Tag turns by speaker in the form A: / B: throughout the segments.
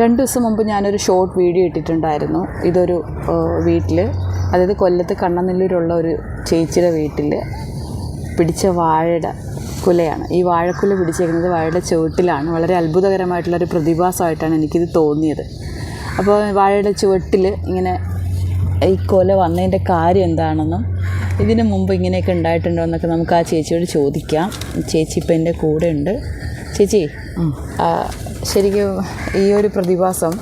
A: രണ്ട് ദിവസം മുമ്പ് ഞാനൊരു ഷോർട്ട് വീഡിയോ ഇട്ടിട്ടുണ്ടായിരുന്നു. ഇതൊരു വീട്ടിൽ അതായത് കൊല്ലത്ത് കണ്ണനെല്ലൂരുള്ള ഒരു ചേച്ചിയുടെ വീട്ടിൽ പിടിച്ച വാഴയുടെ കുലയാണ്. ഈ വാഴക്കുല പിടിച്ചേക്കുന്നത് വാഴയുടെ ചുവട്ടിലാണ്. വളരെ അത്ഭുതകരമായിട്ടുള്ളൊരു പ്രതിഭാസമായിട്ടാണ് എനിക്കിത് തോന്നിയത്. അപ്പോൾ വാഴയുടെ ചുവട്ടിൽ ഇങ്ങനെ ഈ കൊല വന്നതിന്റെ കാര്യം എന്താണെന്നും ഇതിന് മുമ്പ് ഇങ്ങനെയൊക്കെ ഉണ്ടായിട്ടുണ്ടോ എന്നൊക്കെ നമുക്ക് ആ ചേച്ചിയോട് ചോദിക്കാം. ചേച്ചി ഇപ്പം എന്റെ കൂടെ ഉണ്ട് ചേച്ചി ശരിക്കും ഈ ഒരു പ്രതിഭാസം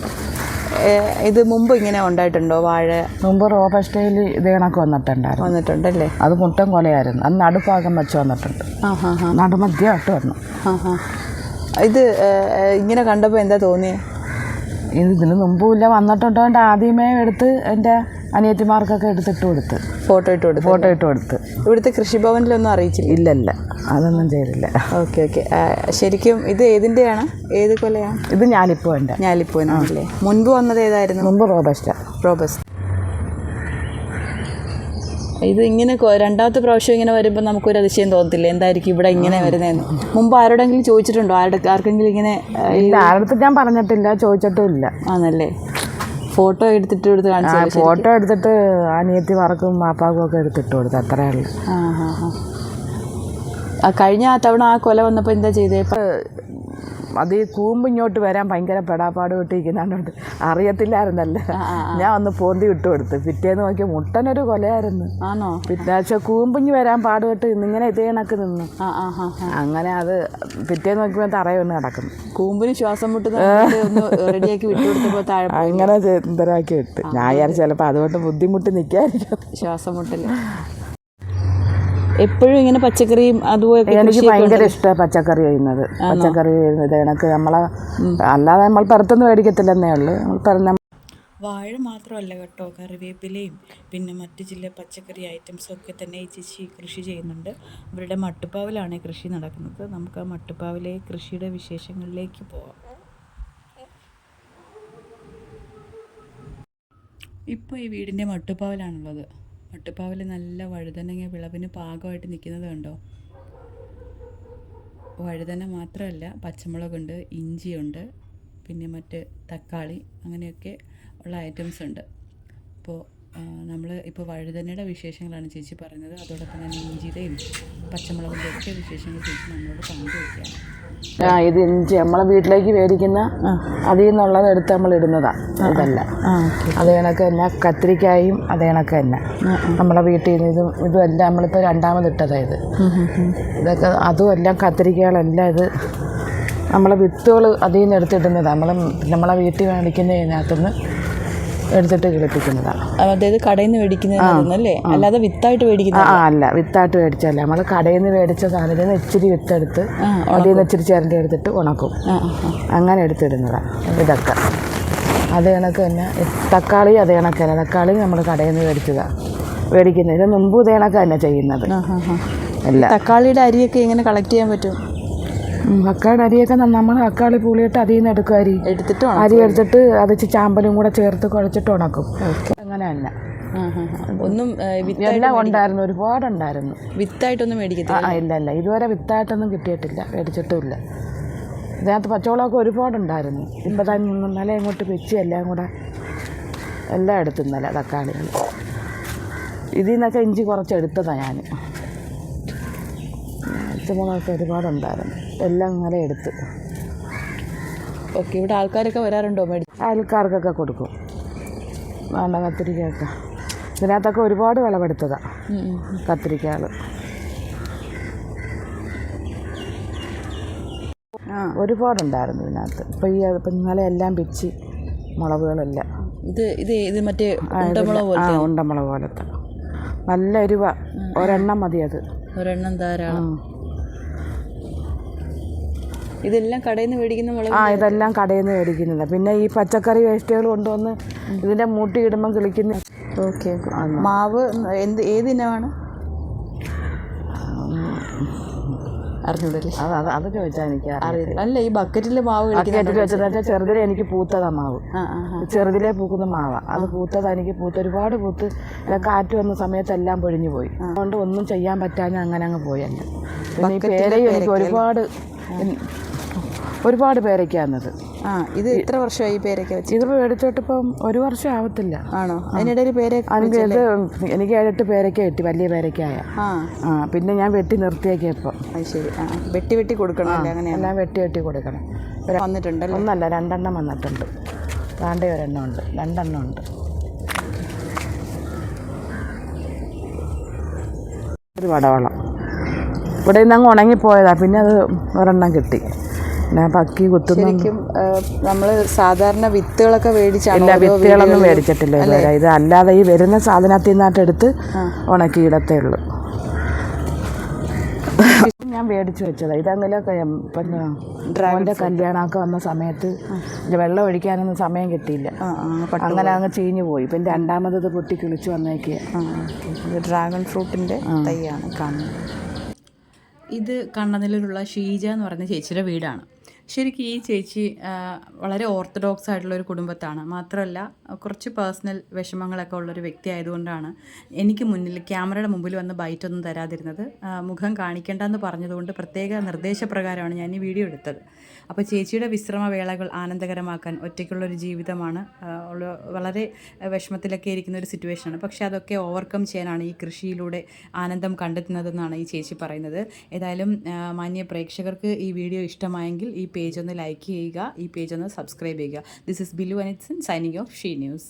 A: ഇത് മുമ്പ് ഇങ്ങനെ ഉണ്ടായിട്ടുണ്ടോ? വാഴ
B: മുമ്പ് റോബസ്റ്റയിൽ ഇത് കണക്ക് വന്നിട്ടുണ്ടായിരുന്നു.
A: വന്നിട്ടുണ്ടല്ലേ?
B: അത് മുട്ടം കൊലയായിരുന്നു. അത് നടുഭാഗം വെച്ച് വന്നിട്ടുണ്ട്. നടുമധ്യമായിട്ട് വന്നു.
A: ഇത് ഇങ്ങനെ കണ്ടപ്പോൾ എന്താ തോന്നിയത്
B: ഇതിന് മുമ്പുമില്ല വന്നിട്ടുണ്ടോണ്ട് ആദ്യമേ എടുത്ത് എന്റെ അനിയത്തിമാർക്കൊക്കെ എടുത്തിട്ട് കൊടുത്ത്.
A: ഫോട്ടോ ഇട്ട് കൊടുത്തു.
B: ഫോട്ടോ ഇട്ട് കൊടുത്ത്.
A: ഇവിടുത്തെ കൃഷിഭവനിലൊന്നും അറിയിച്ചില്ല.
B: ഇല്ലല്ല അതൊന്നും ചെയ്തില്ല.
A: Okay okay. ശരിക്കും ഇത് ഏതിന്റെയാണ്? ഏത് കൊലയാണ്?
B: ഇത് ഞാലിപ്പോ എന്റെ
A: ഞാലിപ്പോയിനല്ലേ മുൻപ് വന്നത് ഏതായിരുന്നു?
B: മുമ്പ് റോബസ്റ്റ.
A: റോബസ് ഇത് ഇങ്ങനെ രണ്ടാമത്തെ പ്രാവശ്യം ഇങ്ങനെ വരുമ്പോൾ നമുക്കൊരു അതിശയം തോന്നത്തില്ല? എന്തായിരിക്കും ഇവിടെ ഇങ്ങനെ വരുന്നതെന്ന് മുമ്പ് ആരോടെങ്കിലും ചോദിച്ചിട്ടുണ്ടോ? ആരുടെ ആർക്കെങ്കിലും ഇങ്ങനെ
B: ഇല്ല ആരുടെ ഞാൻ പറഞ്ഞിട്ടില്ല ചോദിച്ചിട്ടും ഇല്ല
A: ആണല്ലേ? ഫോട്ടോ എടുത്തിട്ട് എടുത്ത് കാണിച്ചു
B: ഫോട്ടോ എടുത്തിട്ട് അനിയത്തിമാർക്കും മാപ്പാക്കും ഒക്കെ എടുത്തിട്ട് കൊടുത്തു അത്രേ ഉള്ളൂ.
A: ആ കഴിഞ്ഞ ആ തവണ ആ കൊല വന്നപ്പോൾ എന്താ ചെയ്തേ? ഇപ്പം
B: അത് ഈ കൂമ്പിങ്ങോട്ട് വരാൻ ഭയങ്കര പെടാപ്പാട് വിട്ടിരിക്കുന്നുണ്ട് അറിയത്തില്ലായിരുന്നല്ലേ. ഞാൻ ഒന്ന് പോന്തി വിട്ടു കൊടുത്ത്. പിറ്റേന്ന് നോക്കി മുട്ടനൊരു കൊലയായിരുന്നു.
A: ആണോ?
B: പിറ്റാഴ്ച കൂമ്പിഞ്ഞ് വരാൻ പാടുപെട്ട് ഇന്നിങ്ങനെ ഇതേ കണക്ക് നിന്നു. അങ്ങനെ അത് പിറ്റേന്ന് നോക്കിയപ്പോൾ തറയൊന്ന് കിടക്കുന്നു.
A: കൂമ്പിന് ശ്വാസം വിട്ട് റെഡിയാക്കി വിട്ടു കൊടുത്തപ്പോൾ താഴെ
B: അങ്ങനെ എന്തരാക്കി വിട്ട് ഞാൻ വിചാരിച്ചു ചിലപ്പോൾ അതുകൊണ്ട് ബുദ്ധിമുട്ട് നിൽക്കാതിരിക്കും
A: ശ്വാസം മുട്ടൽ എപ്പോഴും ഇങ്ങനെ പച്ചക്കറിയും അതുപോലെ
B: എനിക്ക് ഭയങ്കര ഇഷ്ടമാണ് പച്ചക്കറി ചെയ്യുന്നത് പച്ചക്കറി ചെയ്യുന്നത് എനിക്ക് നമ്മളെ അല്ലാതെ നമ്മൾ പുറത്തൊന്നും മേടിക്കത്തില്ലെന്നേ ഉള്ളൂ. നമ്മൾ പറഞ്ഞ
A: വാഴ മാത്രമല്ല കേട്ടോ കറിവേപ്പിലയും പിന്നെ മറ്റ് ചില പച്ചക്കറി ഐറ്റംസും ഒക്കെ തന്നെ ഈ ചേച്ചി കൃഷി ചെയ്യുന്നുണ്ട്. അവരുടെ മട്ടുപ്പാവിലാണ് കൃഷി നടക്കുന്നത്. നമുക്ക് ആ മട്ടുപ്പാവിലെ കൃഷിയുടെ വിശേഷങ്ങളിലേക്ക് പോവാം. ഇപ്പോൾ ഈ വീടിന്റെ മട്ടുപ്പാവിലാണുള്ളത്. മട്ടുപ്പാവിൽ നല്ല വഴുതനങ്ങ വിളവിന് പാകമായിട്ട് നിൽക്കുന്നത് കണ്ടോ? വഴുതന മാത്രമല്ല പച്ചമുളകുണ്ട് ഇഞ്ചിയുണ്ട് പിന്നെ മറ്റ് തക്കാളി അങ്ങനെയൊക്കെ ഉള്ള ഐറ്റംസ് ഉണ്ട്. അപ്പോൾ നമ്മൾ ഇപ്പോൾ വഴുതനയുടെ വിശേഷങ്ങളാണ് ചേച്ചി പറഞ്ഞത്. അതോടൊപ്പം തന്നെ ഇഞ്ചിയുടെയും പച്ചമുളകിന്റെ ഒക്കെ വിശേഷങ്ങൾ ചേച്ചി നമ്മളോട് പങ്കുവയ്ക്കുകയാണ്
B: ആ ഇത് ഇഞ്ചി. നമ്മളെ വീട്ടിലേക്ക് മേടിക്കുന്ന അതിൽ നിന്നുള്ളത് എടുത്ത് നമ്മൾ ഇടുന്നതാണ് ഇതല്ല. അത് കണക്ക് തന്നെ. കത്തിരിക്കായും അത് കണക്ക് തന്നെ. നമ്മളെ വീട്ടിൽ നിന്ന് ഇതും ഇതും എല്ലാം നമ്മളിപ്പോൾ രണ്ടാമത് ഇട്ടതാ ഇത്. ഇതൊക്കെ അതും എല്ലാം കത്തിരിക്കകളെല്ലാം ഇത് നമ്മളെ വിത്തുകൾ അതിൽ നിന്ന് എടുത്തിടുന്നതാണ് നമ്മൾ നമ്മളെ വീട്ടിൽ മേടിക്കുന്നതിനകത്തുനിന്ന് എടുത്തിട്ട് കിളിപ്പിക്കുന്നതാണ്.
A: അതായത് കടയിൽ നിന്ന് മേടിക്കുന്നതല്ലേ അല്ലാതെ വിത്തായിട്ട് മേടിക്കുന്ന
B: ആ, അല്ല വിത്തായിട്ട് മേടിച്ചല്ല നമ്മൾ കടയിൽ നിന്ന് മേടിച്ച സാധനത്തിൽ നിന്ന് ഇച്ചിരി വിത്തെടുത്ത് അതിൽ നിന്ന് ഇച്ചിരി ചിരണ്ടി എടുത്തിട്ട് ഉണക്കും. അങ്ങനെ എടുത്തിടുന്നതാണ് ഇതൊക്കെ. അത് കണക്ക് തന്നെ തക്കാളി അത് കണക്ക് തന്നെ തക്കാളി നമ്മൾ കടയിൽ നിന്ന് മേടിച്ചതാണ് മേടിക്കുന്നത് ഇത് മുമ്പ് ഇത് കണക്ക് തന്നെ ചെയ്യുന്നത്. അല്ല.
A: തക്കാളിയുടെ അരിയൊക്കെ എങ്ങനെ കളക്ട് ചെയ്യാൻ പറ്റും?
B: തക്കാളി അരിയൊക്കെ നമ്മൾ തക്കാളി പുളിയിട്ട് അതിൽ നിന്ന് എടുക്കും അരി
A: എടുത്തിട്ട്
B: അരി എടുത്തിട്ട് അത് ചാമ്പലും കൂടെ ചേർത്ത് കുഴച്ചിട്ട് ഉണക്കും. അങ്ങനെ തന്നെ.
A: ഒന്നും
B: എല്ലാം ഉണ്ടായിരുന്നു ഒരുപാടുണ്ടായിരുന്നു.
A: വിത്തായിട്ടൊന്നും മേടിക്കത്തില്ല
B: ഇല്ല ഇല്ല. ഇതുവരെ വിത്തായിട്ടൊന്നും കിട്ടിയിട്ടില്ല. മേടിച്ചിട്ടുമില്ല. ഇതിനകത്ത് പച്ചവളമൊക്കെ ഒരുപാടുണ്ടായിരുന്നു. ഇപ്പം തന്നെ ഇന്നലെ ഇങ്ങോട്ട് വെച്ച് എല്ലാം കൂടെ എല്ലാം എടുത്തു ഇന്നലെ തക്കാളികൾ ഇതിൽ നിന്നൊക്കെ ഇഞ്ചി കുറച്ച് എടുത്തതാണ് ഞാൻ പച്ചമുളകൊക്കെ ഒരുപാടുണ്ടായിരുന്നു. എല്ലാം അങ്ങനെ എടുത്ത്.
A: ഓക്കെ ഇവിടെ ആൾക്കാരൊക്കെ വരാറുണ്ടോ? മേടിച്ച്
B: അയൽക്കാർക്കൊക്കെ കൊടുക്കും. വേണ്ട കത്തിരിക്കയൊക്കെ. ഇതിനകത്തൊക്കെ ഒരുപാട് വിളവെടുത്തതാണ് കത്തിരിക്കകൾ
A: ആ.
B: ഒരുപാടുണ്ടായിരുന്നു ഇതിനകത്ത്. ഇപ്പം ഈ ഇപ്പം ഇന്നലെ എല്ലാം പിച്ചി മുളകുകളെല്ലാം.
A: ഇത് ഇത് ഇത് മറ്റേ ഉണ്ടമുളക്
B: ആ ഉണ്ടമുളക് പോലത്തെ. നല്ല എരിവ ഒരെണ്ണം മതി അത്.
A: ഒരെണ്ണം ധാരാളം. ഇതെല്ലാം കടയിൽ നിന്ന് മേടിക്കുന്ന മുളക്
B: ആ ഇതെല്ലാം കടയിൽ നിന്ന് മേടിക്കുന്നില്ല. പിന്നെ ഈ പച്ചക്കറി വേസ്റ്റുകൾ കൊണ്ടുവന്ന് ഇതിന്റെ മൂട്ടി ഇടുമ്പം കിളിക്കുന്ന
A: ഓക്കെ മാവ് എന്ത് ഏത് ഇനമാണ്? അറിഞ്ഞൂടല്ലേ?
B: അത് അത് അത് ചോദിച്ചാൽ എനിക്ക്
A: അറിയില്ല. അല്ല ഈ ബക്കറ്റിൽ മാവ്
B: വെച്ചാൽ ചെറുതിലെ എനിക്ക് പൂത്തതാ മാവ്. ചെറുതിലേ പൂക്കുന്ന മാവ. അത് പൂത്തതാ എനിക്ക് പൂത്ത. ഒരുപാട് പൂത്ത്. കാറ്റ് വന്ന സമയത്തെല്ലാം പൊഴിഞ്ഞു പോയി. അതുകൊണ്ട് ഒന്നും ചെയ്യാൻ പറ്റാഞ്ഞ അങ്ങനെ അങ്ങ് പോയി എന്നെ. പിന്നെ ഈ പേരയും എനിക്ക് ഒരുപാട് ഒരുപാട് പേരയ്ക്കാന്നത്
A: ആ ഇത് എത്ര വർഷമായി ഈ പേരൊക്കെ വെച്ച്?
B: ഇത് മേടിച്ചിട്ട് ഇപ്പം ഒരു വർഷം ആവത്തില്ല.
A: ആണോ? അതിനിടയിൽ പേരയ്ക്ക
B: അതിന്റെ ഇത് എനിക്ക് ഏഴെട്ട് പേരയ്ക്ക കിട്ടി വലിയ പേരയ്ക്ക
A: ആ.
B: ആ പിന്നെ ഞാൻ വെട്ടി നിർത്തിയേക്കാം ഇപ്പം.
A: അത് ശരി. ആ വെട്ടി വെട്ടി കൊടുക്കണം അല്ലേ? അങ്ങനെയാണ്?
B: എല്ലാം വെട്ടി വെട്ടി കൊടുക്കണം. വന്നിട്ടുണ്ട്
A: വന്നിട്ടുണ്ടല്ലോ?
B: ഒന്നല്ല രണ്ടെണ്ണം വന്നിട്ടുണ്ട്. താണ്ടെ ഒരെണ്ണം ഉണ്ട്. രണ്ടെണ്ണം ഉണ്ട്. ഒരു വടവളം. ഇവിടെ നിന്ന് അങ്ങ് ഉണങ്ങിപ്പോയതാ. പിന്നെ അത് ഒരെണ്ണം കിട്ടി. പക്കി കുത്തുന്നു
A: ശരിക്കും നമ്മൾ സാധാരണ വിത്തുകളൊക്കെ മേടിച്ചാണ്
B: ഇല്ല വിത്തുകളൊന്നും മേടിച്ചിട്ടില്ല ഇതുവരെ. ഇത് അല്ലാതെ ഈ വരുന്ന സാധനത്തിൽ നിന്നിട്ട് എടുത്ത് ഉണക്കി ഇടത്തേ ഉള്ളൂ. ഞാൻ മേടിച്ചു വെച്ചതാ. ഇതങ്ങനെ പിന്നെ ഡ്രാഗന്റെ കല്യാണമൊക്കെ വന്ന സമയത്ത് ഇത് വെള്ളം ഒഴിക്കാനൊന്നും സമയം കിട്ടിയില്ല. അങ്ങനെ അങ്ങ് ചീഞ്ഞു പോയി. പിന്നെ രണ്ടാമത് പൊട്ടി കിളിച്ചു വന്നേക്കുക
A: ഡ്രാഗൺ ഫ്രൂട്ടിന്റെ തൈയാണ്. കാണുന്നത് ഇത് കണ്ണനിലുള്ള ഷീജ എന്ന് പറയുന്ന ചേച്ചിയുടെ വീടാണ്. ശരിക്കും ഈ ചേച്ചി വളരെ ഓർത്തഡോക്സ് ആയിട്ടുള്ള ഒരു കുടുംബത്താണ്. മാത്രമല്ല കുറച്ച് പേഴ്സണൽ വിഷമങ്ങളൊക്കെ ഉള്ളൊരു വ്യക്തി ആയതുകൊണ്ടാണ് എനിക്ക് മുന്നിൽ ക്യാമറയുടെ മുമ്പിൽ വന്ന് ബൈറ്റൊന്നും തരാതിരുന്നത്. മുഖം കാണിക്കേണ്ടെന്ന് പറഞ്ഞതുകൊണ്ട് പ്രത്യേക നിർദ്ദേശപ്രകാരമാണ് ഞാൻ ഈ വീഡിയോ എടുത്തത്. അപ്പോൾ ചേച്ചിയുടെ വിശ്രമവേളകൾ ആനന്ദകരമാക്കാൻ ഒറ്റയ്ക്കുള്ളൊരു ജീവിതമാണ് വളരെ വിഷമത്തിലൊക്കെ ഇരിക്കുന്ന ഒരു സിറ്റുവേഷനാണ്. പക്ഷേ അതൊക്കെ ഓവർകം ചെയ്യാനാണ് ഈ കൃഷിയിലൂടെ ആനന്ദം കണ്ടെത്തുന്നതെന്നാണ് ഈ ചേച്ചി പറയുന്നത്. ഏതായാലും മാന്യ പ്രേക്ഷകർക്ക് ഈ വീഡിയോ ഇഷ്ടമായെങ്കിൽ ഈ പേജ് ഒന്ന് ലൈക്ക് ചെയ്യുക ഈ പേജ് ഒന്ന് സബ്സ്ക്രൈബ് ചെയ്യുക. This is Bilu Anitson signing off she news